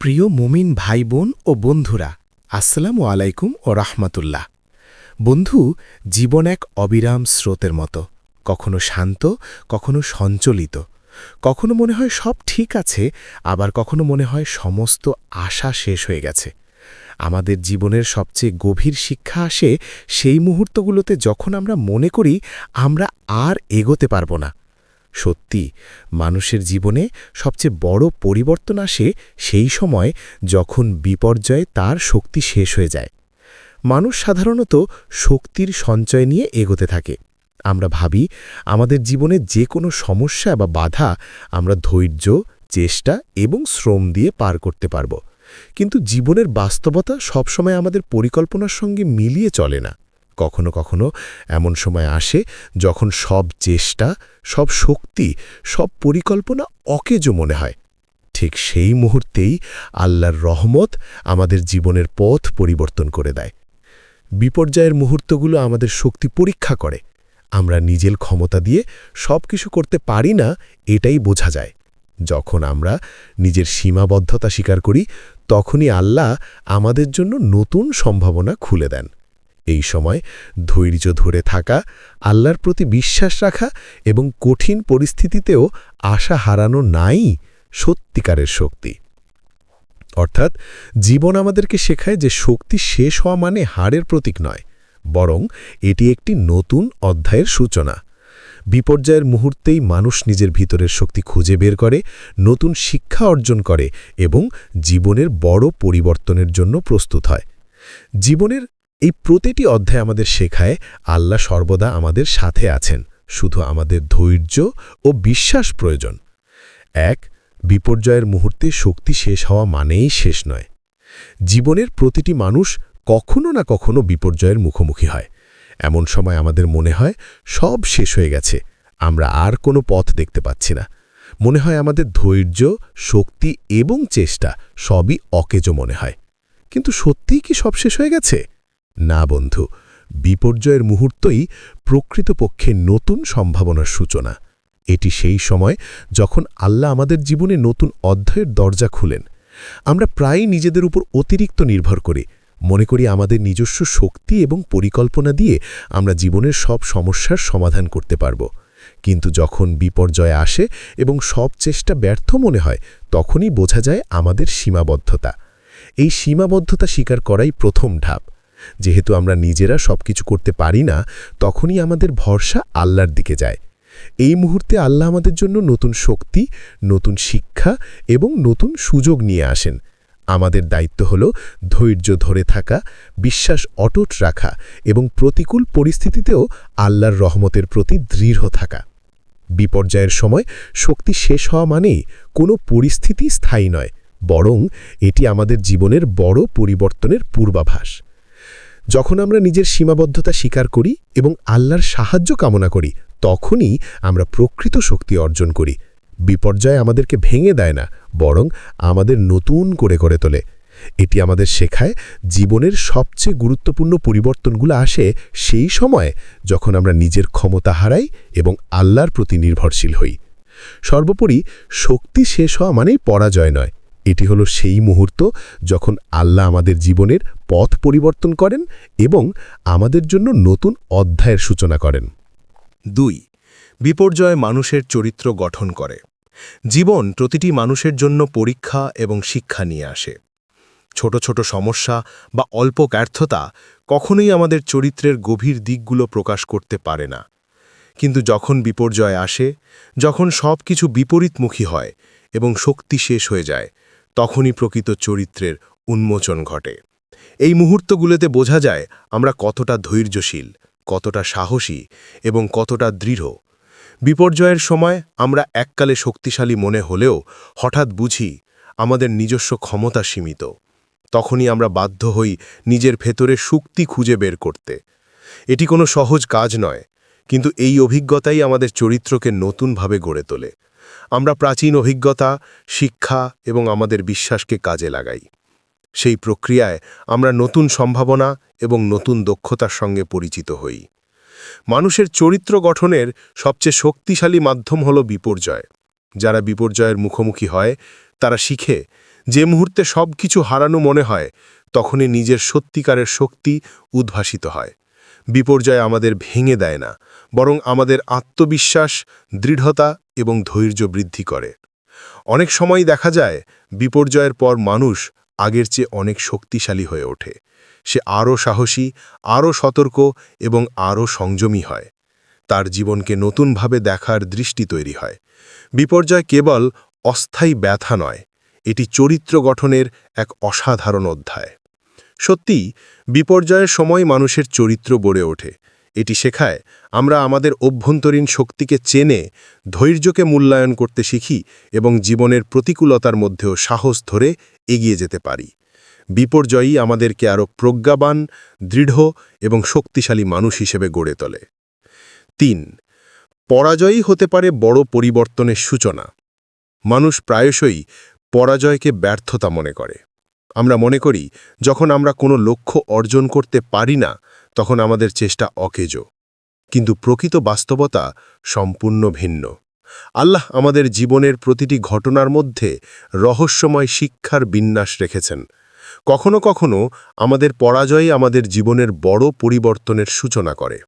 প্রিয় মুমিন ভাই বোন ও বন্ধুরা, আসসালামু আলাইকুম ও রাহমাতুল্লাহ। বন্ধু, জীবন এক অবিরাম স্রোতের মতো, কখনো শান্ত, কখনো সঞ্চলিত। কখনো মনে হয় সব ঠিক আছে, আবার কখনো মনে হয় সমস্ত আশা শেষ হয়ে গেছে। আমাদের জীবনের সবচেয়ে গভীর শিক্ষা আসে সেই মুহূর্তগুলোতে যখন আমরা মনে করি আমরা আর এগোতে পারব না। সত্যি, মানুষের জীবনে সবচেয়ে বড় পরিবর্তন আসে সেই সময় যখন বিপর্যয়ে তার শক্তি শেষ হয়ে যায়। মানুষ সাধারণত শক্তির সঞ্চয় নিয়ে এগোতে থাকে। আমরা ভাবি, আমাদের জীবনে যে কোনো সমস্যা বা বাধা আমরা ধৈর্য, চেষ্টা এবং শ্রম দিয়ে পার করতে পারব। কিন্তু জীবনের বাস্তবতা সবসময় আমাদের পরিকল্পনার সঙ্গে মিলিয়ে চলে না। কখনো কখনো এমন সময় আসে যখন সব চেষ্টা, সব শক্তি, সব পরিকল্পনা অকেজ মনে হয়। ঠিক সেই মুহূর্তেই আল্লাহর রহমত আমাদের জীবনের পথ পরিবর্তন করে দেয়। বিপর্যয়ের মুহূর্তগুলো আমাদের শক্তি পরীক্ষা করে। আমরা নিজের ক্ষমতা দিয়ে সব কিছু করতে পারি না, এটাই বোঝা যায়। যখন আমরা নিজের সীমাবদ্ধতা স্বীকার করি, তখনই আল্লাহ আমাদের জন্য নতুন সম্ভাবনা খুলে দেন। এই সময় ধৈর্য ধরে থাকা, আল্লাহর প্রতি বিশ্বাস রাখা এবং কঠিন পরিস্থিতিতেও আশা হারানো নাই সত্যিকারের শক্তি। অর্থাৎ জীবন আমাদেরকে শেখায় যে শক্তি শেষ হওয়া মানে হারের প্রতীক নয়, বরং এটি একটি নতুন অধ্যায়ের সূচনা। বিপর্যয়ের মুহূর্তেই মানুষ নিজের ভিতরের শক্তি খুঁজে বের করে, নতুন শিক্ষা অর্জন করে এবং জীবনের বড় পরিবর্তনের জন্য প্রস্তুত হয়। জীবনের এই প্রতিটি অধ্যায় আমাদের শেখায় আল্লাহ সর্বদা আমাদের সাথে আছেন, শুধু আমাদের ধৈর্য ও বিশ্বাস প্রয়োজন। এক, বিপর্যয়ের মুহূর্তে শক্তি শেষ হওয়া মানেই শেষ নয়। জীবনের প্রতিটি মানুষ কখনো না কখনো বিপর্যয়ের মুখোমুখি হয়। এমন সময় আমাদের মনে হয় সব শেষ হয়ে গেছে, আমরা আর কোনো পথ দেখতে পাচ্ছি না। মনে হয় আমাদের ধৈর্য, শক্তি এবং চেষ্টা সবই অকেজো মনে হয়। কিন্তু সত্যিই কি সব শেষ হয়ে গেছে? না বন্ধু, বিপর্যয়ের মুহূর্তই প্রকৃতপক্ষে নতুন সম্ভাবনার সূচনা। এটি সেই সময় যখন আল্লাহ আমাদের জীবনে নতুন অধ্যায়ের দরজা খুলেন। আমরা প্রায়ই নিজেদের উপর অতিরিক্ত নির্ভর করি। মনে করি আমাদের নিজস্ব শক্তি এবং পরিকল্পনা দিয়ে আমরা জীবনের সব সমস্যার সমাধান করতে পারব। কিন্তু যখন বিপর্যয় আসে এবং সব চেষ্টা ব্যর্থ মনে হয়, তখনই বোঝা যায় আমাদের সীমাবদ্ধতা। এই সীমাবদ্ধতা স্বীকার করাই প্রথম ধাপ। যেহেতু আমরা নিজেরা সবকিছু করতে পারি না, তখনই আমাদের ভরসা আল্লাহর দিকে যায়। এই মুহূর্তে আল্লাহ আমাদের জন্য নতুন শক্তি, নতুন শিক্ষা এবং নতুন সুযোগ নিয়ে আসেন। আমাদের দায়িত্ব হল ধৈর্য ধরে থাকা, বিশ্বাস অটুট রাখা এবং প্রতিকূল পরিস্থিতিতেও আল্লাহর রহমতের প্রতি দৃঢ় থাকা। বিপর্যয়ের সময় শক্তি শেষ হওয়া মানেই কোনো পরিস্থিতি স্থায়ী নয়, বরং এটি আমাদের জীবনের বড় পরিবর্তনের পূর্বাভাস। যখন আমরা নিজের সীমাবদ্ধতা স্বীকার করি এবং আল্লাহর সাহায্য কামনা করি, তখনই আমরা প্রকৃত শক্তি অর্জন করি। বিপর্যয় আমাদেরকে ভেঙে দেয় না, বরং আমাদের নতুন করে করে তোলে। এটি আমাদের শেখায় জীবনের সবচেয়ে গুরুত্বপূর্ণ পরিবর্তনগুলো আসে সেই সময় যখন আমরা নিজের ক্ষমতা হারাই এবং আল্লাহর প্রতি নির্ভরশীল হই। সর্বোপরি শক্তি শেষ হওয়া মানেই পরাজয় নয় এটি হলো সেই মুহূর্ত যখন আল্লাহ আমাদের জীবনের পথ পরিবর্তন করেন এবং আমাদের জন্য নতুন অধ্যায়ের সূচনা করেন। দুই, বিপর্যয় মানুষের চরিত্র গঠন করে। জীবন প্রতিটি মানুষের জন্য পরীক্ষা এবং শিক্ষা নিয়ে আসে। ছোট ছোট সমস্যা বা অল্প ব্যর্থতা কখনোই আমাদের চরিত্রের গভীর দিকগুলো প্রকাশ করতে পারে না। কিন্তু যখন বিপর্যয় আসে, যখন সব কিছু বিপরীতমুখী হয় এবং শক্তি শেষ হয়ে যায় তখনই প্রকৃত চরিত্রের উন্মোচন ঘটে। এই মুহূর্তগুলোতে বোঝা যায় আমরা কতটা ধৈর্যশীল, কতটা সাহসী এবং কতটা দৃঢ়। বিপর্যয়ের সময় আমরা এককালে শক্তিশালী মনে হলেও হঠাৎ বুঝি আমাদের নিজস্ব ক্ষমতা সীমিত। তখনই আমরা বাধ্য হই নিজের ভেতরে শক্তি খুঁজে বের করতে। এটি কোনো সহজ কাজ নয়, কিন্তু এই অভিজ্ঞতাই আমাদের চরিত্রকে নতুনভাবে গড়ে তোলে। আমরা প্রাচীন অভিজ্ঞতা, শিক্ষা এবং আমাদের বিশ্বাসকে কাজে লাগাই। সেই প্রক্রিয়ায় আমরা নতুন সম্ভাবনা এবং নতুন দক্ষতার সঙ্গে পরিচিত হই। মানুষের চরিত্র গঠনের সবচেয়ে শক্তিশালী মাধ্যম হল বিপর্যয়। যারা বিপর্যয়ের মুখোমুখি হয়, তারা শিখে, যে মুহূর্তে সব কিছু হারানো মনে হয়, তখনই নিজের সত্যিকারের শক্তি উদ্ভাসিত হয়। বিপর্যয় আমাদের ভেঙে দেয় না, বরং আমাদের আত্মবিশ্বাস, দৃঢ়তা এবং ধৈর্য বৃদ্ধি করে। অনেক সময় দেখা যায়, বিপর্যয়ের পর মানুষ আগের চেয়ে অনেক শক্তিশালী হয়ে ওঠে। সে আরও সাহসী, আরও সতর্ক এবং আরও সংযমী হয়। তার জীবনকে নতুনভাবে দেখার দৃষ্টি তৈরি হয়। বিপর্যয় কেবল অস্থায়ী ব্যথা নয়, এটি চরিত্র গঠনের এক অসাধারণ অধ্যায়। সত্যি, বিপর্যয়ের সময় মানুষের চরিত্র গড়ে ওঠে। এটি শেখায়, আমরা আমাদের অভ্যন্তরীণ শক্তিকে চেনে, ধৈর্যকে মূল্যায়ন করতে শিখি এবং জীবনের প্রতিকূলতার মধ্যেও সাহস ধরে এগিয়ে যেতে পারি। বিপর্যয়ই আমাদেরকে আরও প্রজ্ঞাবান, দৃঢ় এবং শক্তিশালী মানুষ হিসেবে গড়ে তোলে। তিন, পরাজয়ই হতে পারে বড় পরিবর্তনের সূচনা। মানুষ প্রায়শই পরাজয়কে ব্যর্থতা মনে করে। আমরা মনে করি, যখন আমরা কোনো লক্ষ্য অর্জন করতে পারি না, তখন আমাদের চেষ্টা অকেজ। কিন্তু প্রকৃত বাস্তবতা সম্পূর্ণ ভিন্ন। আল্লাহ আমাদের জীবনের প্রতিটি ঘটনার মধ্যে রহস্যময় শিক্ষার বিন্যাস রেখেছেন। কখনো কখনো আমাদের পরাজয় আমাদের জীবনের বড় পরিবর্তনের সূচনা করে।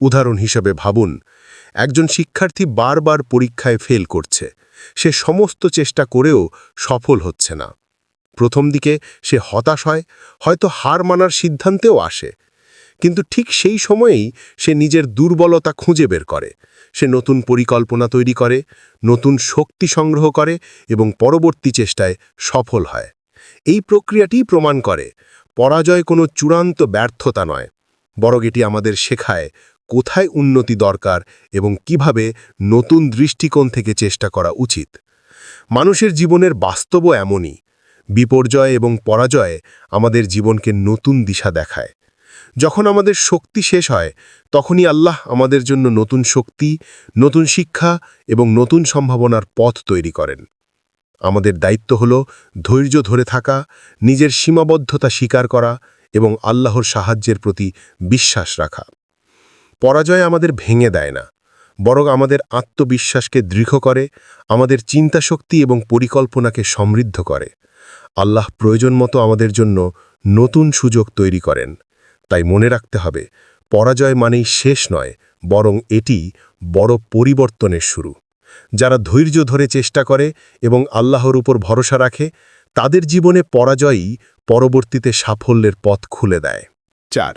উদাহরণ হিসেবে ভাবুন, একজন শিক্ষার্থী বারবার পরীক্ষায় ফেল করছে। সে সমস্ত চেষ্টা করেও সফল হচ্ছে না। প্রথম দিকে সে হতাশ হয়, হয়তো হার মানার সিদ্ধান্তেও আসে। কিন্তু ঠিক সেই সময়েই সে নিজের দুর্বলতা খুঁজে বের করে। সে নতুন পরিকল্পনা তৈরি করে, নতুন শক্তি সংগ্রহ করে এবং পরবর্তী চেষ্টায় সফল হয়। এই প্রক্রিয়াটি প্রমাণ করে, পরাজয় কোনো চূড়ান্ত ব্যর্থতা নয়, বরং এটি আমাদের শেখায় কোথায় উন্নতি দরকার এবং কীভাবে নতুন দৃষ্টিকোণ থেকে চেষ্টা করা উচিত। মানুষের জীবনের বাস্তবও এমনই বিপর্যয় এবং পরাজয় আমাদের জীবনকে নতুন দিশা দেখায়। যখন আমাদের শক্তি শেষ হয়, তখনই আল্লাহ আমাদের জন্য নতুন শক্তি, নতুন শিক্ষা এবং নতুন সম্ভাবনার পথ তৈরি করেন। আমাদের দায়িত্ব হল ধৈর্য ধরে থাকা, নিজের সীমাবদ্ধতা স্বীকার করা এবং আল্লাহর সাহায্যের প্রতি বিশ্বাস রাখা। পরাজয় আমাদের ভেঙে দেয় না, বরং আমাদের আত্মবিশ্বাসকে দৃঢ় করে, আমাদের চিন্তাশক্তি এবং পরিকল্পনাকে সমৃদ্ধ করে। আল্লাহ প্রয়োজন মতো আমাদের জন্য নতুন সুযোগ তৈরি করেন। তাই মনে রাখতে হবে, পরাজয় মানেই শেষ নয়, বরং এটি বড় পরিবর্তনের শুরু। যারা ধৈর্য ধরে চেষ্টা করে এবং আল্লাহর উপর ভরসা রাখে, তাদের জীবনে পরাজয়ই পরবর্তীতে সাফল্যের পথ খুলে দেয়। চার,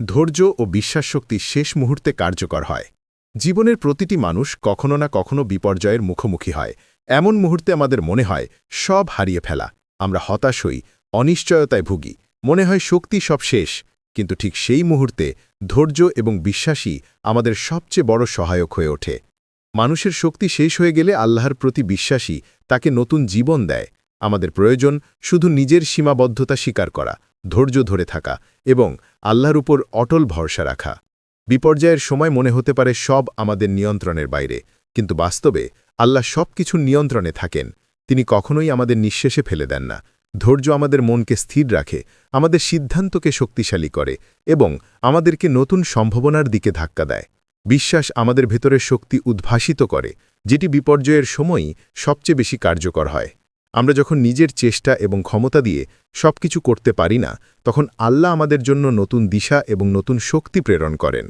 ধৈর্য ও বিশ্বাসশক্তি শেষ মুহূর্তে কার্যকর হয়। জীবনের প্রতিটি মানুষ কখনো না কখনো বিপর্যয়ের মুখোমুখি হয়। এমন মুহূর্তে আমাদের মনে হয় সব হারিয়ে ফেলা। আমরা হতাশ হই, অনিশ্চয়তায় ভুগি। মনে হয় শক্তি সব শেষ, কিন্তু ঠিক সেই মুহূর্তে ধৈর্য এবং বিশ্বাসই আমাদের সবচেয়ে বড় সহায়ক হয়ে ওঠে। মানুষের শক্তি শেষ হয়ে গেলে আল্লাহর প্রতি বিশ্বাসী তাকে নতুন জীবন দেয়। আমাদের প্রয়োজন শুধু নিজের সীমাবদ্ধতা স্বীকার করা, ধৈর্য ধরে থাকা এবং আল্লাহর উপর অটল ভরসা রাখা। বিপর্যয়ের সময় মনে হতে পারে সব আমাদের নিয়ন্ত্রণের বাইরে, কিন্তু বাস্তবে আল্লাহ সব কিছুর নিয়ন্ত্রণে থাকেন। তিনি কখনোই আমাদের নিঃশেষে ফেলে দেন না। ধৈর্য আমাদের মনকে স্থির রাখে, আমাদের সিদ্ধান্তকে শক্তিশালী করে এবং আমাদেরকে নতুন সম্ভাবনার দিকে ধাক্কা দেয়। বিশ্বাস আমাদের ভেতরের শক্তি উদ্ভাসিত করে, যেটি বিপর্যয়ের সময়ই সবচেয়ে বেশি কার্যকর হয়। আমরা যখন নিজের চেষ্টা এবং ক্ষমতা দিয়ে সবকিছু করতে পারি না, তখন আল্লাহ আমাদের জন্য নতুন দিশা এবং নতুন শক্তি প্রেরণ করেন।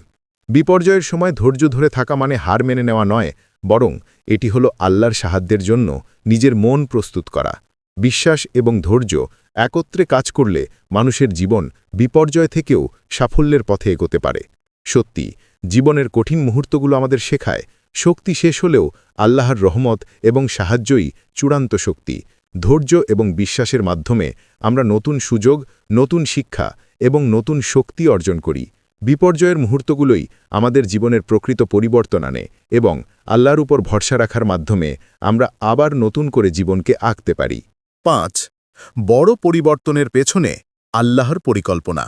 বিপর্যয়ের সময় ধৈর্য ধরে থাকা মানে হার মেনে নেওয়া নয় বরং এটি হল আল্লাহর সাহায্যের জন্য নিজের মন প্রস্তুত করা। বিশ্বাস এবং ধৈর্য একত্রে কাজ করলে মানুষের জীবন বিপর্যয় থেকেও সাফল্যের পথে এগোতে পারে। সত্যি, জীবনের কঠিন মুহূর্তগুলো আমাদের শেখায়, শক্তি শেষ হলেও আল্লাহর রহমত এবং সাহায্যই চূড়ান্ত শক্তি। ধৈর্য এবং বিশ্বাসের মাধ্যমে আমরা নতুন সুযোগ, নতুন শিক্ষা এবং নতুন শক্তি অর্জন করি। বিপর্যয়ের মুহূর্তগুলোই আমাদের জীবনের প্রকৃত পরিবর্তন আনে এবং আল্লাহর উপর ভরসা রাখার মাধ্যমে আমরা আবার নতুন করে জীবনকে আঁকতে পারি। পাঁচ, বড় পরিবর্তনের পেছনে আল্লাহর পরিকল্পনা।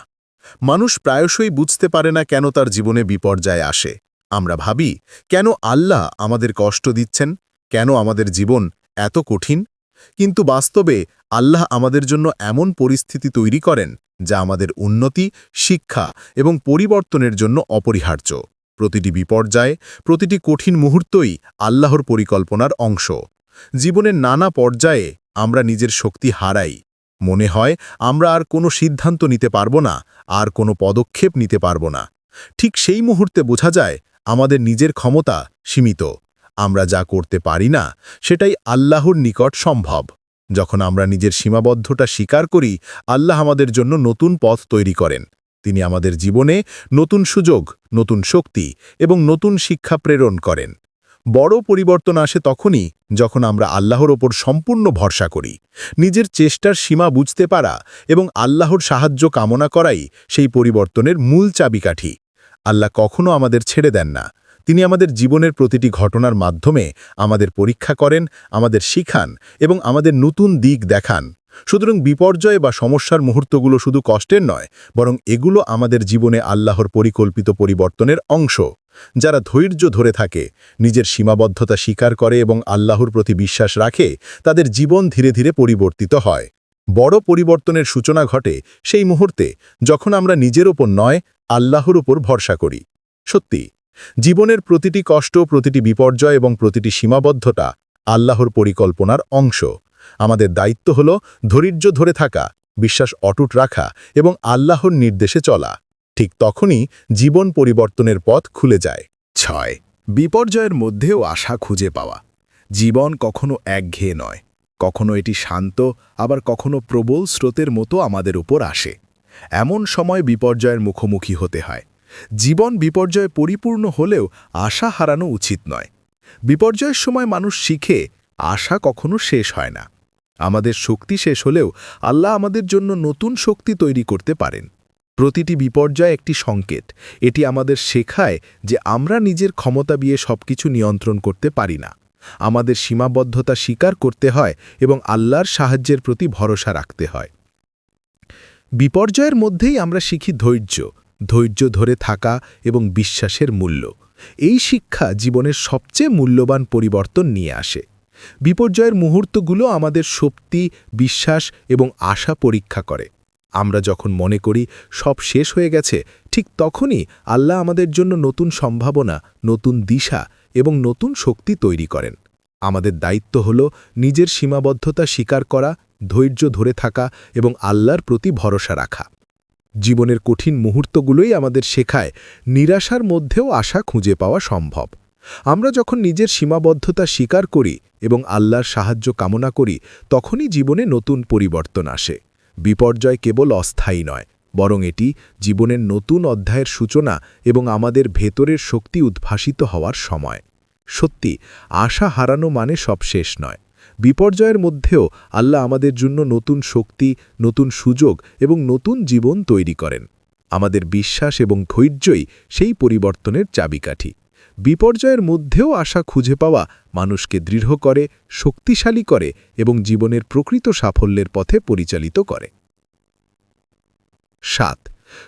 মানুষ প্রায়শই বুঝতে পারে না কেন তার জীবনে বিপর্যয় আসে। আমরা ভাবি, কেন আল্লাহ আমাদের কষ্ট দিচ্ছেন? কেন আমাদের জীবন এত কঠিন? কিন্তু বাস্তবে আল্লাহ আমাদের জন্য এমন পরিস্থিতি তৈরি করেন যা আমাদের উন্নতি, শিক্ষা এবং পরিবর্তনের জন্য অপরিহার্য। প্রতিটি বিপর্যয়, প্রতিটি কঠিন মুহূর্তই আল্লাহর পরিকল্পনার অংশ। জীবনের নানা পর্যায়ে আমরা নিজের শক্তি হারাই। মনে হয় আমরা আর কোনো সিদ্ধান্ত নিতে পারব না, আর কোনো পদক্ষেপ নিতে পারব না। ঠিক সেই মুহূর্তে বোঝা যায় আমাদের নিজের ক্ষমতা সীমিত। আমরা যা করতে পারি না, সেটাই আল্লাহর নিকট সম্ভব। যখন আমরা নিজের সীমাবদ্ধতা স্বীকার করি, আল্লাহ আমাদের জন্য নতুন পথ তৈরি করেন। তিনি আমাদের জীবনে নতুন সুযোগ, নতুন শক্তি এবং নতুন শিক্ষা প্রেরণ করেন। বড় পরিবর্তন আসে তখনই যখন আমরা আল্লাহর ওপর সম্পূর্ণ ভরসা করি, নিজের চেষ্টার সীমা বুঝতে পারা এবং আল্লাহর সাহায্য কামনা করাই সেই পরিবর্তনের মূল চাবিকাঠি। আল্লাহ কখনো আমাদের ছেড়ে দেন না। তিনি আমাদের জীবনের প্রতিটি ঘটনার মাধ্যমে আমাদের পরীক্ষা করেন, আমাদের শিখান এবং আমাদের নতুন দিক দেখান। সুতরাং বিপর্যয় বা সমস্যার মুহূর্তগুলো শুধু কষ্টের নয়, বরং এগুলো আমাদের জীবনে আল্লাহর পরিকল্পিত পরিবর্তনের অংশ। যারা ধৈর্য ধরে থাকে, নিজের সীমাবদ্ধতা স্বীকার করে এবং আল্লাহর প্রতি বিশ্বাস রাখে, তাদের জীবন ধীরে ধীরে পরিবর্তিত হয়। বড় পরিবর্তনের সূচনা ঘটে সেই মুহূর্তে যখন আমরা নিজের ওপর নয়, আল্লাহর উপর ভরসা করি। সত্যি জীবনের প্রতিটি কষ্ট, প্রতিটি বিপর্যয় এবং প্রতিটি সীমাবদ্ধতা আল্লাহর পরিকল্পনার অংশ। আমাদের দায়িত্ব হল ধৈর্য ধরে থাকা, বিশ্বাস অটুট রাখা এবং আল্লাহর নির্দেশে চলা। ঠিক তখনই জীবন পরিবর্তনের পথ খুলে যায়। ছয়, বিপর্যয়ের মধ্যেও আশা খুঁজে পাওয়া। জীবন কখনো একঘেয়ে নয়। কখনো এটি শান্ত, আবার কখনো প্রবল স্রোতের মতো আমাদের উপর আসে। এমন সময় বিপর্যয়ের মুখোমুখি হতে হয়। জীবন বিপর্যয়ে পরিপূর্ণ হলেও আশা হারানো উচিত নয়। বিপর্যয়ের সময় মানুষ শিখে আশা কখনো শেষ হয় না। আমাদের শক্তি শেষ হলেও আল্লাহ আমাদের জন্য নতুন শক্তি তৈরি করতে পারেন। প্রতিটি বিপর্যয় একটি সংকেত। এটি আমাদের শেখায় যে আমরা নিজের ক্ষমতা দিয়ে সবকিছু নিয়ন্ত্রণ করতে পারি না। আমাদের সীমাবদ্ধতা স্বীকার করতে হয় এবং আল্লাহর সাহায্যের প্রতি ভরসা রাখতে হয়। বিপর্যয়ের মধ্যেই আমরা শিখি ধৈর্য। ধৈর্য ধরে থাকা এবং বিশ্বাসের মূল্য। এই শিক্ষা জীবনের সবচেয়ে মূল্যবান পরিবর্তন নিয়ে আসে। বিপর্যয়ের মুহূর্তগুলো আমাদের শক্তি, বিশ্বাস এবং আশা পরীক্ষা করে। আমরা যখন মনে করি সব শেষ হয়ে গেছে, ঠিক তখনই আল্লাহ আমাদের জন্য নতুন সম্ভাবনা, নতুন দিশা এবং নতুন শক্তি তৈরি করেন। আমাদের দায়িত্ব হল নিজের সীমাবদ্ধতা স্বীকার করা, ধৈর্য ধরে থাকা এবং আল্লাহর প্রতি ভরসা রাখা। জীবনের কঠিন মুহূর্তগুলোই আমাদের শেখায় নিরাশার মধ্যেও আশা খুঁজে পাওয়া সম্ভব। আমরা যখন নিজের সীমাবদ্ধতা স্বীকার করি এবং আল্লাহর সাহায্য কামনা করি, তখনই জীবনে নতুন পরিবর্তন আসে। বিপর্যয় কেবল অস্থায়ী নয়, বরং এটি জীবনের নতুন অধ্যায়ের সূচনা এবং আমাদের ভেতরের শক্তি উদ্ভাসিত হওয়ার সময়। সত্যি, আশা হারানো মানে সব শেষ নয়। বিপর্যয়ের মধ্যেও আল্লাহ আমাদের জন্য নতুন শক্তি, নতুন সুযোগ এবং নতুন জীবন তৈরি করেন। আমাদের বিশ্বাস এবং ধৈর্যই সেই পরিবর্তনের চাবিকাঠি। বিপর্যয়ের মধ্যেও আশা খুঁজে পাওয়া মানুষকে দৃঢ় করে, শক্তিশালী করে এবং জীবনের প্রকৃত সাফল্যের পথে পরিচালিত করে। সাত,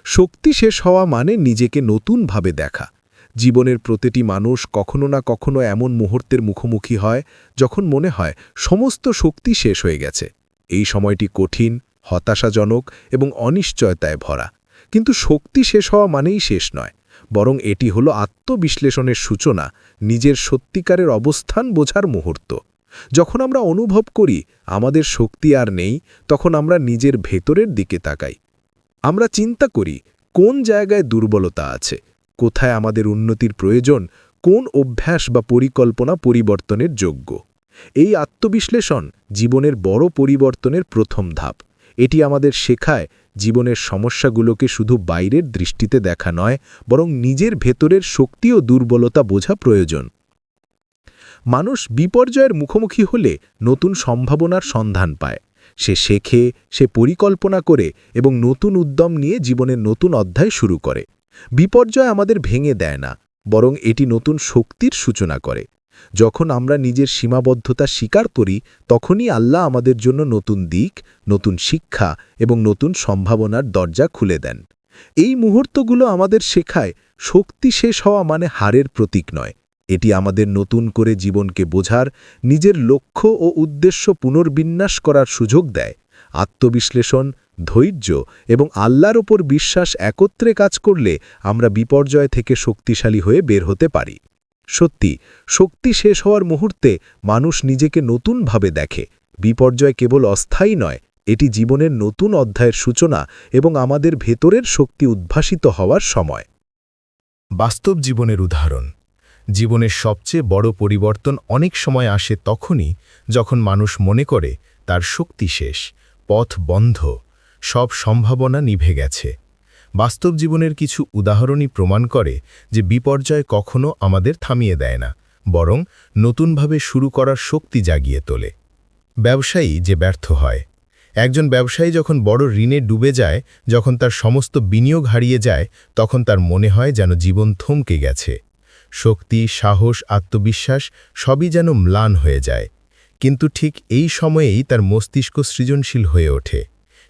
শক্তি শেষ হওয়া মানে নিজেকে নতুনভাবে দেখা। জীবনের প্রতিটি মানুষ কখনো না কখনো এমন মুহূর্তের মুখোমুখি হয় যখন মনে হয় সমস্ত শক্তি শেষ হয়ে গেছে। এই সময়টি কঠিন, হতাশাজনক এবং অনিশ্চয়তায় ভরা। কিন্তু শক্তি শেষ হওয়া মানেই শেষ নয়, বরং এটি হল আত্মবিশ্লেষণের সূচনা, নিজের সত্যিকারের অবস্থান বোঝার মুহূর্ত। যখন আমরা অনুভব করি আমাদের শক্তি আর নেই, তখন আমরা নিজের ভেতরের দিকে তাকাই। আমরা চিন্তা করি, কোন জায়গায় দুর্বলতা আছে? কোথায় আমাদের উন্নতির প্রয়োজন, কোন অভ্যাস বা পরিকল্পনা পরিবর্তনের যোগ্য। এই আত্মবিশ্লেষণ জীবনের বড় পরিবর্তনের প্রথম ধাপ। এটি আমাদের শেখায় জীবনের সমস্যাগুলোকে শুধু বাইরের দৃষ্টিতে দেখা নয়, বরং নিজের ভেতরের শক্তি ও দুর্বলতা বোঝা প্রয়োজন। মানুষ বিপর্যয়ের মুখোমুখি হলে নতুন সম্ভাবনার সন্ধান পায়। সে শেখে, সে পরিকল্পনা করে এবং নতুন উদ্যম নিয়ে জীবনের নতুন অধ্যায় শুরু করে। বিপর্যয় আমাদের ভেঙে দেয় না, বরং এটি নতুন শক্তির সূচনা করে। যখন আমরা নিজের সীমাবদ্ধতা স্বীকার করি, তখনই আল্লাহ আমাদের জন্য নতুন দিক, নতুন শিক্ষা এবং নতুন সম্ভাবনার দরজা খুলে দেন। এই মুহূর্তগুলো আমাদের শেখায় শক্তি শেষ হওয়া মানে হারের প্রতীক নয়। এটি আমাদের নতুন করে জীবনকে বোঝার, নিজের লক্ষ্য ও উদ্দেশ্য পুনর্বিন্যাস করার সুযোগ দেয়। আত্মবিশ্লেষণ, ধৈর্য এবং আল্লাহর ওপর বিশ্বাস একত্রে কাজ করলে আমরা বিপর্যয় থেকে শক্তিশালী হয়ে বের হতে পারি। সত্যি, শক্তি শেষ হওয়ার মুহূর্তে মানুষ নিজেকে নতুনভাবে দেখে। বিপর্যয় কেবল অস্থায়ী নয়, এটি জীবনের নতুন অধ্যায়ের সূচনা এবং আমাদের ভেতরের শক্তি উদ্ভাসিত হওয়ার সময়। বাস্তব জীবনের উদাহরণ, জীবনের সবচেয়ে বড় পরিবর্তন অনেক সময় আসে তখনই যখন মানুষ মনে করে তার শক্তি শেষ। পথ বন্ধ, সব সম্ভাবনা নিভে গেছে। বাস্তব জীবনের কিছু উদাহরণই প্রমাণ করে যে বিপর্যয় কখনো আমাদের থামিয়ে দেয় না, বরং নতুনভাবে শুরু করার শক্তি জাগিয়ে তোলে। ব্যবসায়ী যে ব্যর্থ হয়। একজন ব্যবসায়ী যখন বড় ঋণে ডুবে যায়, যখন তার সমস্ত বিনিয়োগ হারিয়ে যায়, তখন তার মনে হয় যেন জীবন থমকে গেছে। শক্তি, সাহস, আত্মবিশ্বাস সবই যেন ম্লান হয়ে যায়। কিন্তু ঠিক এই সময়েই তার মস্তিষ্ক সৃজনশীল হয়ে ওঠে।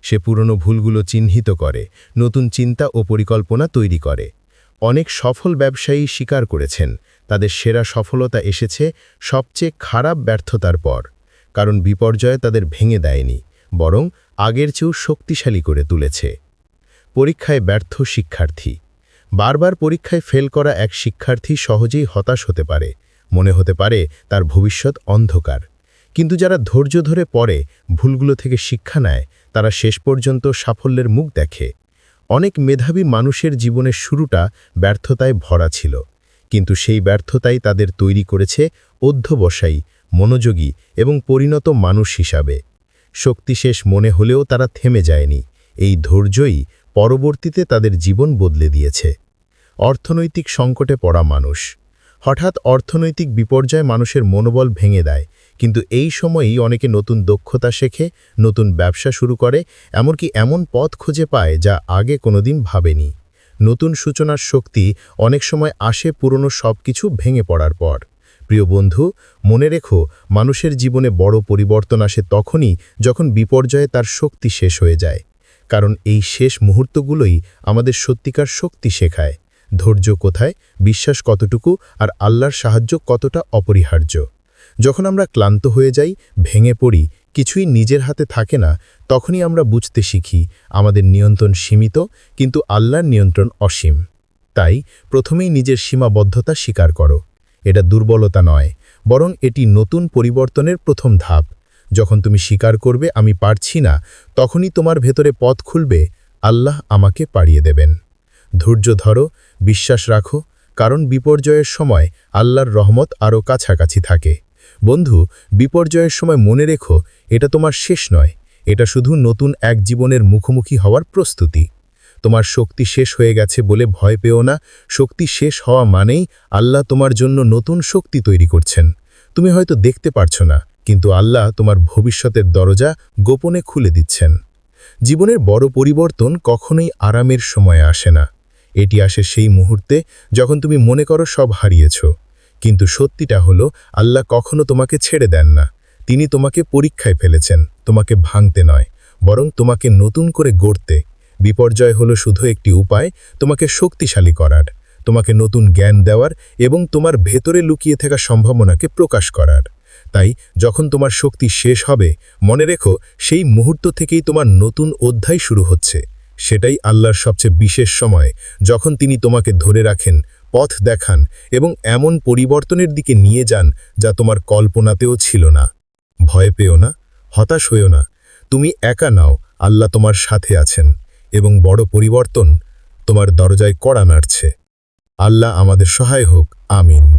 সে পুরনো ভুলগুলো চিহ্নিত করে, নতুন চিন্তা ও পরিকল্পনা তৈরি করে। অনেক সফল ব্যবসায়ী স্বীকার করেছেন, তাদের সেরা সফলতা এসেছে সবচেয়ে খারাপ ব্যর্থতার পর। কারণ বিপর্যয় তাদের ভেঙে দেয়নি, বরং আগের চেয়েও শক্তিশালী করে তুলেছে। পরীক্ষায় ব্যর্থ শিক্ষার্থী। বারবার পরীক্ষায় ফেল করা এক শিক্ষার্থী সহজেই হতাশ হতে পারে। মনে হতে পারে তার ভবিষ্যৎ অন্ধকার। কিন্তু যারা ধৈর্য ধরে পড়ে, ভুলগুলো থেকে শিক্ষা নেয়, তারা শেষ পর্যন্ত সাফল্যের মুখ দেখে। অনেক মেধাবী মানুষের জীবনের শুরুটা ব্যর্থতায় ভরা ছিল। কিন্তু সেই ব্যর্থতাই তাদের তৈরি করেছে অধ্যবসায়ী, মনোযোগী এবং পরিণত মানুষ হিসাবে। শক্তিশেষ মনে হলেও তারা থেমে যায়নি। এই ধৈর্যই পরবর্তীতে তাদের জীবন বদলে দিয়েছে। অর্থনৈতিক সংকটে পড়া মানুষ। হঠাৎ অর্থনৈতিক বিপর্যয় মানুষের মনোবল ভেঙে দেয়। কিন্তু এই সময়েই অনেকে নতুন দক্ষতা শেখে, নতুন ব্যবসা শুরু করে, এমনকি এমন পথ খুঁজে পায় যা আগে কোনোদিন ভাবেনি। নতুন সূচনার শক্তি অনেক সময় আসে পুরনো সব কিছু ভেঙে পড়ার পর। প্রিয় বন্ধু, মনে রেখো, মানুষের জীবনে বড় পরিবর্তন আসে তখনই যখন বিপর্যয়ে তার শক্তি শেষ হয়ে যায়। কারণ এই শেষ মুহূর্তগুলোই আমাদের সত্যিকার শক্তি শেখায়। ধৈর্য কোথায়, বিশ্বাস কতটুকু আর আল্লাহর সাহায্য কতটা অপরিহার্য। যখন আমরা ক্লান্ত হয়ে যাই, ভেঙে পড়ি, কিছুই নিজের হাতে থাকে না, তখনই আমরা বুঝতে শিখি আমাদের নিয়ন্ত্রণ সীমিত, কিন্তু আল্লাহর নিয়ন্ত্রণ অসীম। তাই প্রথমেই নিজের সীমাবদ্ধতা স্বীকার করো। এটা দুর্বলতা নয়, বরং এটি নতুন পরিবর্তনের প্রথম ধাপ। যখন তুমি স্বীকার করবে, আমি পারছি না তখনই তোমার ভেতরে পথ খুলবে, আল্লাহ আমাকে পাড়িয়ে দেবেন ধৈর্য ধরো বিশ্বাস রাখো, কারণ বিপর্যয়ের সময় আল্লাহর রহমত আরও কাছাকাছি থাকে। বন্ধু, বিপর্যয়ের সময় মনে রেখো, এটা তোমার শেষ নয়। এটা শুধু নতুন এক জীবনের মুখোমুখি হওয়ার প্রস্তুতি। তোমার শক্তি শেষ হয়ে গেছে বলে ভয় পেও না। শক্তি শেষ হওয়া মানেই আল্লাহ তোমার জন্য নতুন শক্তি তৈরি করছেন। তুমি হয়তো দেখতে পারছ না, কিন্তু আল্লাহ তোমার ভবিষ্যতের দরজা গোপনে খুলে দিচ্ছেন। জীবনের বড় পরিবর্তন কখনোই আরামের সময়ে আসে না। এটি আসে সেই মুহূর্তে যখন তুমি মনে করো সব হারিয়েছ। কিন্তু সত্যিটা হলো, আল্লাহ কখনো তোমাকে ছেড়ে দেন না। তিনি তোমাকে পরীক্ষায় ফেলেছেন, তোমাকে ভাঙতে নয়, বরং তোমাকে নতুন করে গড়তে। বিপর্যয় হলো শুধু একটি উপায়, তোমাকে শক্তিশালী করার, তোমাকে নতুন জ্ঞান দেওয়ার এবং তোমার ভেতরে লুকিয়ে থাকা সম্ভাবনাকে প্রকাশ করার। তাই যখন তোমার শক্তি শেষ হবে, মনে রেখো, সেই মুহূর্ত থেকেই তোমার নতুন অধ্যায় শুরু হচ্ছে। সেটাই আল্লাহর সবচেয়ে বিশেষ সময়, যখন তিনি তোমাকে ধরে রাখেন, পথ দেখান এবং এমন পরিবর্তনের দিকে নিয়ে যান যা তোমার কল্পনাতেও ছিল না। ভয় পেও না, হতাশ হইও না, তুমি একা নাও, আল্লাহ তোমার সাথে আছেন এবং বড় পরিবর্তন তোমার দরজায় কড়া নাড়ছে। আল্লাহ আমাদের সহায় হোক, আমিন।